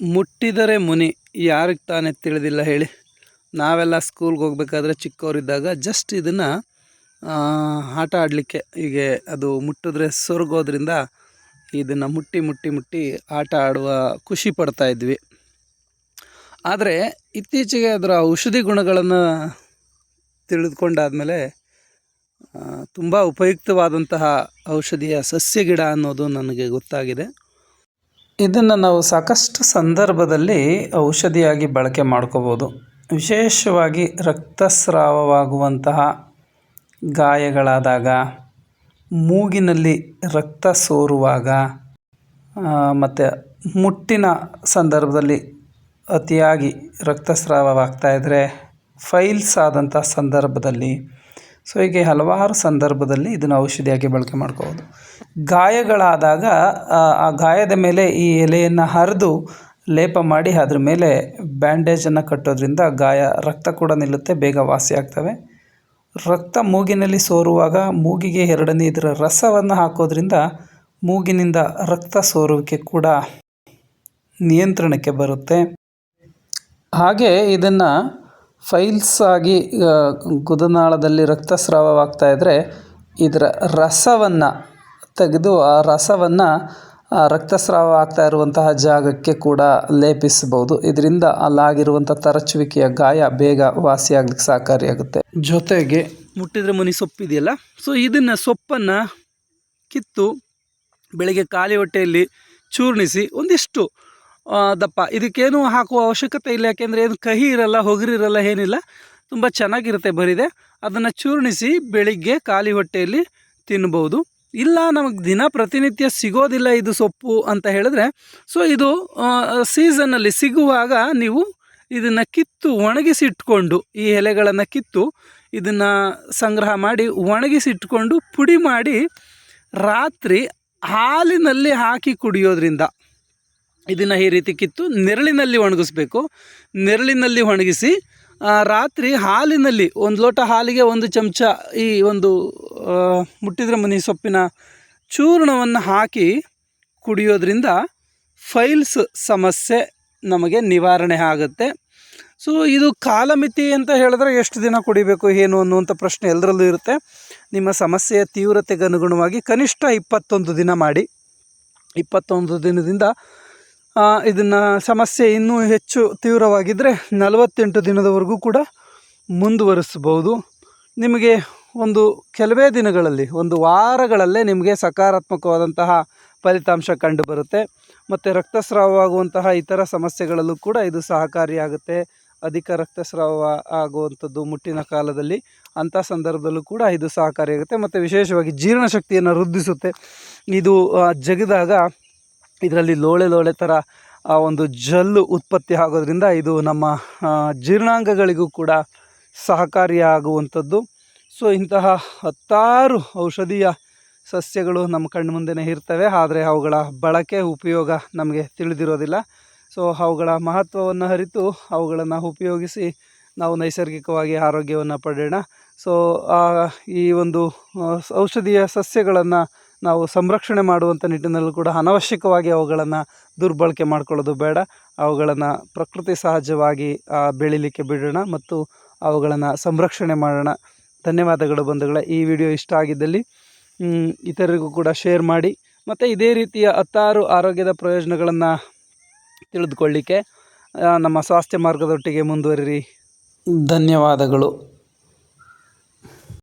ಮುಟ್ಟಿದರೆ ಮುನಿ, ಯಾರಿಗೆ ತಾನೇ ತಿಳಿದಿಲ್ಲ ಹೇಳಿ. ನಾವೆಲ್ಲ ಸ್ಕೂಲ್ಗೆ ಹೋಗ್ಬೇಕಾದ್ರೆ ಚಿಕ್ಕವರಿದ್ದಾಗ ಜಸ್ಟ್ ಇದನ್ನು ಆಟ ಆಡಲಿಕ್ಕೆ, ಹೀಗೆ ಅದು ಮುಟ್ಟಿದ್ರೆ ಸೊರಗೋದ್ರಿಂದ ಇದನ್ನು ಮುಟ್ಟಿ ಮುಟ್ಟಿ ಮುಟ್ಟಿ ಆಟ ಆಡುವ ಖುಷಿ ಪಡ್ತಾ ಇದ್ವಿ. ಆದರೆ ಇತ್ತೀಚೆಗೆ ಅದರ ಔಷಧಿ ಗುಣಗಳನ್ನು ತಿಳಿದುಕೊಂಡಾದಮೇಲೆ ತುಂಬ ಉಪಯುಕ್ತವಾದಂತಹ ಔಷಧಿಯ ಸಸ್ಯ ಗಿಡ ಅನ್ನೋದು ನನಗೆ ಗೊತ್ತಾಗಿದೆ. ಇದನ್ನು ನಾವು ಸಾಕಷ್ಟು ಸಂದರ್ಭದಲ್ಲಿ ಔಷಧಿಯಾಗಿ ಬಳಕೆ ಮಾಡ್ಕೋಬೋದು. ವಿಶೇಷವಾಗಿ ರಕ್ತಸ್ರಾವವಾಗುವಂತಹ ಗಾಯಗಳಾದಾಗ, ಮೂಗಿನಲ್ಲಿ ರಕ್ತ ಸೋರುವಾಗ ಮತ್ತು ಮುಟ್ಟಿನ ಸಂದರ್ಭದಲ್ಲಿ ಅತಿಯಾಗಿ ರಕ್ತಸ್ರಾವವಾಗ್ತಾ ಇದ್ದರೆ ಫೈಲ್ಸ್ ಆದಂಥ ಸಂದರ್ಭದಲ್ಲಿ ಸೊ ಹೀಗೆ ಹಲವಾರು ಸಂದರ್ಭದಲ್ಲಿ ಇದನ್ನು ಔಷಧಿಯಾಗಿ ಬಳಕೆ ಮಾಡ್ಕೋಬೋದು. ಗಾಯಗಳಾದಾಗ, ಆ ಗಾಯದ ಮೇಲೆ ಈ ಎಲೆಯನ್ನು ಹರಿದು ಲೇಪ ಮಾಡಿ ಅದ್ರ ಮೇಲೆ ಬ್ಯಾಂಡೇಜನ್ನು ಕಟ್ಟೋದ್ರಿಂದ ಗಾಯ, ರಕ್ತ ಕೂಡ ನಿಲ್ಲುತ್ತೆ, ಬೇಗ ವಾಸಿ ಆಗ್ತವೆ. ರಕ್ತ ಮೂಗಿನಲ್ಲಿ ಸೋರುವಾಗ ಮೂಗಿಗೆ ಎರಡನೇ ಇದರ ರಸವನ್ನು ಹಾಕೋದ್ರಿಂದ ಮೂಗಿನಿಂದ ರಕ್ತ ಸೋರುವಿಕೆ ಕೂಡ ನಿಯಂತ್ರಣಕ್ಕೆ ಬರುತ್ತೆ. ಹಾಗೆ ಇದನ್ನು ಫೈಲ್ಸ್ ಆಗಿ ಗುದನಾಳದಲ್ಲಿ ರಕ್ತಸ್ರಾವವಾಗ್ತಾ ಇದ್ದರೆ ಇದರ ರಸವನ್ನು ತೆಗೆದು ಆ ರಸವನ್ನು ರಕ್ತಸ್ರಾವ ಆಗ್ತಾ ಇರುವಂತಹ ಜಾಗಕ್ಕೆ ಕೂಡ ಲೇಪಿಸಬಹುದು. ಇದರಿಂದ ಅಲ್ಲಾಗಿರುವಂಥ ತರಚುವಿಕೆಯ ಗಾಯ ಬೇಗ ವಾಸಿಯಾಗಲಿಕ್ಕೆ ಸಹಕಾರಿಯಾಗುತ್ತೆ. ಜೊತೆಗೆ ಮುಟ್ಟಿದ್ರೆ ಮನಿ ಸೊಪ್ಪಿದೆಯಲ್ಲ? ಸೊ ಇದನ್ನು ಸೊಪ್ಪನ್ನು ಕಿತ್ತು ಬೆಳಗ್ಗೆ ಖಾಲಿ ಹೊಟ್ಟೆಯಲ್ಲಿ ಚೂರ್ಣಿಸಿ ಒಂದಿಷ್ಟು ದಪ್ಪ. ಇದಕ್ಕೇನು ಹಾಕುವ ಅವಶ್ಯಕತೆ ಇಲ್ಲ, ಯಾಕೆಂದರೆ ಏನು ಕಹಿ ಇರಲ್ಲ, ಹೊಗರಿ ಇರಲ್ಲ, ಏನಿಲ್ಲ. ತುಂಬ ಚೆನ್ನಾಗಿರುತ್ತೆ ಬರಿದೆ. ಅದನ್ನು ಚೂರ್ಣಿಸಿ ಬೆಳಿಗ್ಗೆ ಖಾಲಿ ಹೊಟ್ಟೆಯಲ್ಲಿ ತಿನ್ಬೋದು. ಇಲ್ಲ, ನಮಗೆ ದಿನ ಪ್ರತಿನಿತ್ಯ ಸಿಗೋದಿಲ್ಲ ಇದು ಸೊಪ್ಪು ಅಂತ ಹೇಳಿದ್ರೆ, ಸೊ ಇದು ಸೀಸನ್ನಲ್ಲಿ ಸಿಗುವಾಗ ನೀವು ಇದನ್ನು ಕಿತ್ತು ಒಣಗಿಸಿ ಇಟ್ಕೊಂಡು ಈ ಎಲೆಗಳನ್ನು ಕಿತ್ತು ಇದನ್ನು ಸಂಗ್ರಹ ಮಾಡಿ ಒಣಗಿಸಿ ಇಟ್ಕೊಂಡು ಪುಡಿ ಮಾಡಿ ರಾತ್ರಿ ಹಾಲಿನಲ್ಲಿ ಹಾಕಿ ಕುಡಿಯೋದ್ರಿಂದ ಇದನ್ನು ಈ ರೀತಿ ಕಿತ್ತು ನೆರಳಿನಲ್ಲಿ ಒಣಗಿಸ್ಬೇಕು. ನೆರಳಿನಲ್ಲಿ ಒಣಗಿಸಿ ರಾತ್ರಿ ಹಾಲಿನಲ್ಲಿ ಒಂದು ಲೋಟ ಹಾಲಿಗೆ ಒಂದು ಚಮಚ ಈ ಒಂದು ಮುಟ್ಟಿದ್ರ ಮನಿ ಸೊಪ್ಪಿನ ಚೂರ್ಣವನ್ನು ಹಾಕಿ ಕುಡಿಯೋದ್ರಿಂದ ಫೈಲ್ಸ್ ಸಮಸ್ಯೆ ನಮಗೆ ನಿವಾರಣೆ ಆಗುತ್ತೆ. ಸೊ ಇದು ಕಾಲಮಿತಿ ಅಂತ ಹೇಳಿದ್ರೆ ಎಷ್ಟು ದಿನ ಕುಡಿಬೇಕು, ಏನು ಅನ್ನುವಂಥ ಪ್ರಶ್ನೆ ಎಲ್ಲರಲ್ಲೂ ಇರುತ್ತೆ. ನಿಮ್ಮ ಸಮಸ್ಯೆಯ ತೀವ್ರತೆಗೆ ಅನುಗುಣವಾಗಿ ಕನಿಷ್ಠ ಇಪ್ಪತ್ತೊಂದು ದಿನ ಮಾಡಿ. ಇಪ್ಪತ್ತೊಂದು ದಿನದಿಂದ ಇದನ್ನು ಸಮಸ್ಯೆ ಇನ್ನೂ ಹೆಚ್ಚು ತೀವ್ರವಾಗಿದ್ದರೆ ನಲವತ್ತೆಂಟು ದಿನದವರೆಗೂ ಕೂಡ ಮುಂದುವರಿಸ್ಬೋದು ನಿಮಗೆ ಒಂದು ಕೆಲವೇ ದಿನಗಳಲ್ಲಿ, ಒಂದು ವಾರಗಳಲ್ಲೇ ನಿಮಗೆ ಸಕಾರಾತ್ಮಕವಾದಂತಹ ಫಲಿತಾಂಶ ಕಂಡುಬರುತ್ತೆ. ಮತ್ತು ರಕ್ತಸ್ರಾವವಾಗುವಂತಹ ಇತರ ಸಮಸ್ಯೆಗಳಲ್ಲೂ ಕೂಡ ಇದು ಸಹಕಾರಿಯಾಗುತ್ತೆ. ಅಧಿಕ ರಕ್ತಸ್ರಾವ ಆಗುವಂಥದ್ದು ಮುಟ್ಟಿನ ಕಾಲದಲ್ಲಿ ಅಂಥ ಸಂದರ್ಭದಲ್ಲೂ ಕೂಡ ಇದು ಸಹಕಾರಿಯಾಗುತ್ತೆ. ಮತ್ತು ವಿಶೇಷವಾಗಿ ಜೀರ್ಣಶಕ್ತಿಯನ್ನು ವೃದ್ಧಿಸುತ್ತೆ. ಇದು ಜಗಿದಾಗ ಇದರಲ್ಲಿ ಲೋಳೆ ಲೋಳೆ ಥರ ಆ, ಒಂದು ಜಲ್ಲು ಉತ್ಪತ್ತಿ ಆಗೋದ್ರಿಂದ ಇದು ನಮ್ಮ ಜೀರ್ಣಾಂಗಗಳಿಗೂ ಕೂಡ ಸಹಕಾರಿಯಾಗುವಂಥದ್ದು. ಸೊ, ಇಂತಹ ಹತ್ತಾರು ಔಷಧೀಯ ಸಸ್ಯಗಳು ನಮ್ಮ ಕಣ್ಣು ಮುಂದೆನೇ ಇರ್ತವೆ, ಆದರೆ ಅವುಗಳ ಬಳಕೆ ಉಪಯೋಗ ನಮಗೆ ತಿಳಿದಿರೋದಿಲ್ಲ. ಸೊ, ಅವುಗಳ ಮಹತ್ವವನ್ನು ಅರಿತು ಅವುಗಳನ್ನು ಉಪಯೋಗಿಸಿ ನಾವು ನೈಸರ್ಗಿಕವಾಗಿ ಆರೋಗ್ಯವನ್ನು ಪಡೆಯೋಣ. ಸೊ ಈ ಒಂದು ಔಷಧೀಯ ಸಸ್ಯಗಳನ್ನು ನಾವು ಸಂರಕ್ಷಣೆ ಮಾಡುವಂಥ ನಿಟ್ಟಿನಲ್ಲೂ ಕೂಡ ಅನವಶ್ಯಕವಾಗಿ ಅವುಗಳನ್ನು ದುರ್ಬಳಕೆ ಮಾಡ್ಕೊಳ್ಳೋದು ಬೇಡ. ಅವುಗಳನ್ನು ಪ್ರಕೃತಿ ಸಹಜವಾಗಿ ಬೆಳೀಲಿಕ್ಕೆ ಬಿಡೋಣ ಮತ್ತು ಅವುಗಳನ್ನು ಸಂರಕ್ಷಣೆ ಮಾಡೋಣ. ಧನ್ಯವಾದಗಳು ಬಂಧುಗಳ. ಈ ವಿಡಿಯೋ ಇಷ್ಟ ಆಗಿದ್ದಲ್ಲಿ ಇತರರಿಗೂ ಕೂಡ ಶೇರ್ ಮಾಡಿ ಮತ್ತು ಇದೇ ರೀತಿಯ ಹತ್ತಾರು ಆರೋಗ್ಯದ ಪ್ರಯೋಜನಗಳನ್ನು ತಿಳಿದುಕೊಳ್ಳಿಕ್ಕೆ ನಮ್ಮ ಸ್ವಾಸ್ಥ್ಯ ಮಾರ್ಗದೊಟ್ಟಿಗೆ ಮುಂದುವರಿರಿ. ಧನ್ಯವಾದಗಳು.